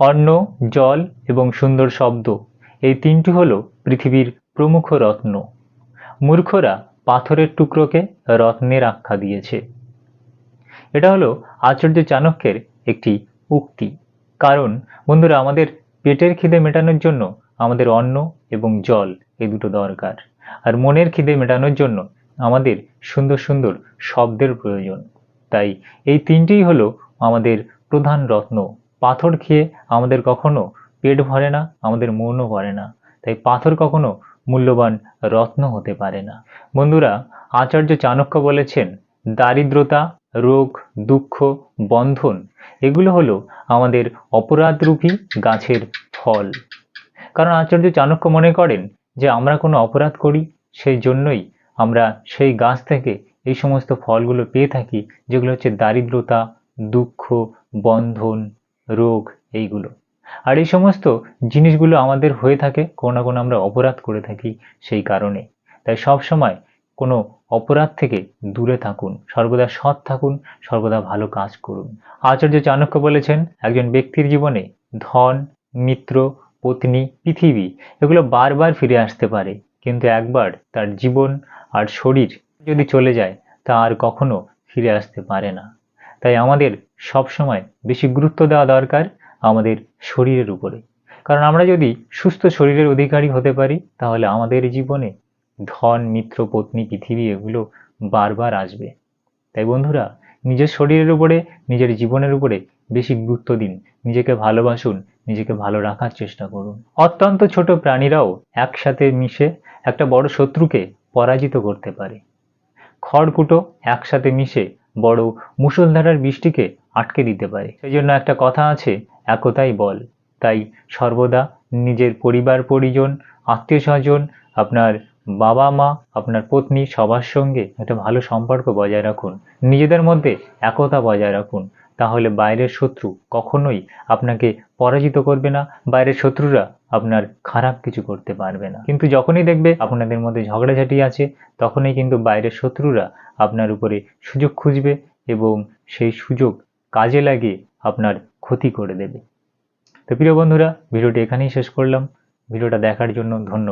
অন্ন, জল এবং সুন্দর শব্দ। এই তিনটি হলো পৃথিবীর প্রমুখ রত্ন। মূর্খরা পাথরের টুকরোকে রত্নের আখ্যা দিয়েছে। এটা হলো আচার্য চাণক্যের একটি উক্তি। কারণ, বন্ধুরা, আমাদের পেটের খিদে মেটানোর জন্য আমাদের অন্ন এবং জল এই দুটো দরকার। আর মনের খিদে মেটানোর জন্য আমাদের সুন্দর সুন্দর শব্দের প্রয়োজন। তাই এই তিনটেই হলো আমাদের প্রধান রত্ন। পাথর খেয়ে আমাদের কখনো পেট ভরে না, আমাদের মনও ভরে না। তাই পাথর কখনো মূল্যবান রত্ন হতে পারে না। বন্ধুরা, আচার্য চাণক্য বলেছেন, দারিদ্রতা, রোগ, দুঃখ, বন্ধন, এগুলো হলো আমাদের অপরাধরূপী গাছের ফল। কারণ আচার্য চাণক্য মনে করেন যে আমরা কোনো অপরাধ করি, সেই জন্যই আমরা সেই গাছ থেকে এই সমস্ত ফলগুলো পেয়ে থাকি, যেগুলো হচ্ছে দারিদ্রতা, দুঃখ, বন্ধন রোগ এইগুলো। আর এই সমস্ত জিনিসগুলো আমাদের হয়ে থাকে, কোনো না কোনো আমরা অপরাধ করে থাকি সেই কারণে। তাই সব সময় কোনো অপরাধ থেকে দূরে থাকুন, সর্বদা সৎ থাকুন, সর্বদা ভালো কাজ করুন। আচার্য চাণক্য বলেছেন, একজন ব্যক্তির জীবনে ধন, মিত্র, পত্নী, পৃথিবী, এগুলো বারবার ফিরে আসতে পারে। কিন্তু একবার তার জীবন আর শরীর যদি চলে যায়, তা আর কখনো ফিরে আসতে পারে না। তাই আমাদের সব সময় বেশি গুরুত্ব দেওয়া দরকার আমাদের শরীরের উপরে। কারণ আমরা যদি সুস্থ শরীরের অধিকারী হতে পারি, তাহলে আমাদের জীবনে ধন, মিত্র, পত্নী, পৃথিবী এগুলো বারবার আসবে। তাই বন্ধুরা, নিজের শরীরের উপরে, নিজের জীবনের উপরে বেশি গুরুত্ব দিন। নিজেকে ভালোবাসুন, নিজেকে ভালো রাখার চেষ্টা করুন। অত্যন্ত ছোট প্রাণীরাও একসাথে মিশে একটা বড় শত্রুকে পরাজিত করতে পারে। খড়কুটো একসাথে মিশে বড় মুষলধারার বৃষ্টিকে আটকে দিতে পারে। সেই জন্য একটা কথা আছে, একতাই বল। তাই সর্বদা নিজের পরিবার পরিজন আত্মীয় স্বজন আপনার বাবা মা আপনার পত্নী, সবার সঙ্গে একটা ভালো সম্পর্ক বজায় রাখুন। নিজেদের মধ্যে একতা বজায় রাখুন। তাহলে বাইরের শত্রু কখনোই আপনাকে পরাজিত করবে না, বাইরের শত্রুরা আপনার খারাপ কিছু করতে পারবে না। কিন্তু যখনই দেখবে আপনাদের মধ্যে ঝগড়াঝাটি আছে, তখনই কিন্তু বাইরের শত্রুরা আপনার উপরে সুযোগ খুঁজবে এবং সেই সুযোগ কাজে লাগিয়ে আপনার ক্ষতি করে দেবে। তো প্রিয় বন্ধুরা, ভিডিওটি এখানেই শেষ করলাম। ভিডিওটা দেখার জন্য ধন্যবাদ।